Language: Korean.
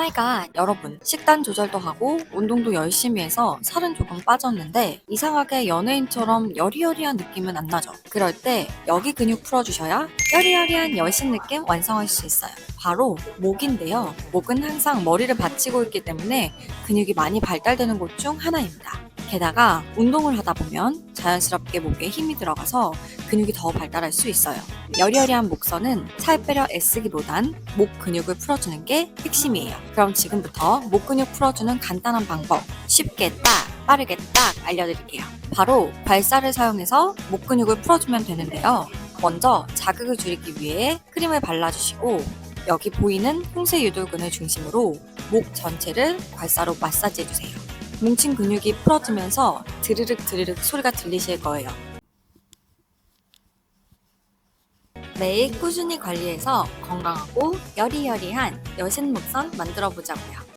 오마이갓 여러분 식단 조절도 하고 운동도 열심히 해서 살은 조금 빠졌는데 이상하게 연예인처럼 여리여리한 느낌은 안 나죠. 그럴 때 여기 근육 풀어주셔야 여리여리한 여신 느낌 완성할 수 있어요. 바로 목인데요. 목은 항상 머리를 받치고 있기 때문에 근육이 많이 발달되는 곳 중 하나입니다 게다가 운동을 하다 보면 자연스럽게 목에 힘이 들어가서 근육이 더 발달할 수 있어요. 여리여리한 목선은 살 빼려 애쓰기보단 목 근육을 풀어주는 게 핵심이에요. 그럼 지금부터 목 근육 풀어주는 간단한 방법 쉽게 딱 빠르게 딱 알려드릴게요. 바로 발사를 사용해서 목 근육을 풀어주면 되는데요. 먼저 자극을 줄이기 위해 크림을 발라주시고 여기 보이는 홍세 유돌근을 중심으로 목 전체를 괄사로 마사지해주세요. 뭉친 근육이 풀어지면서 드르륵 드르륵 소리가 들리실 거예요. 매일 꾸준히 관리해서 건강하고 여리여리한 여신 목선 만들어 보자고요.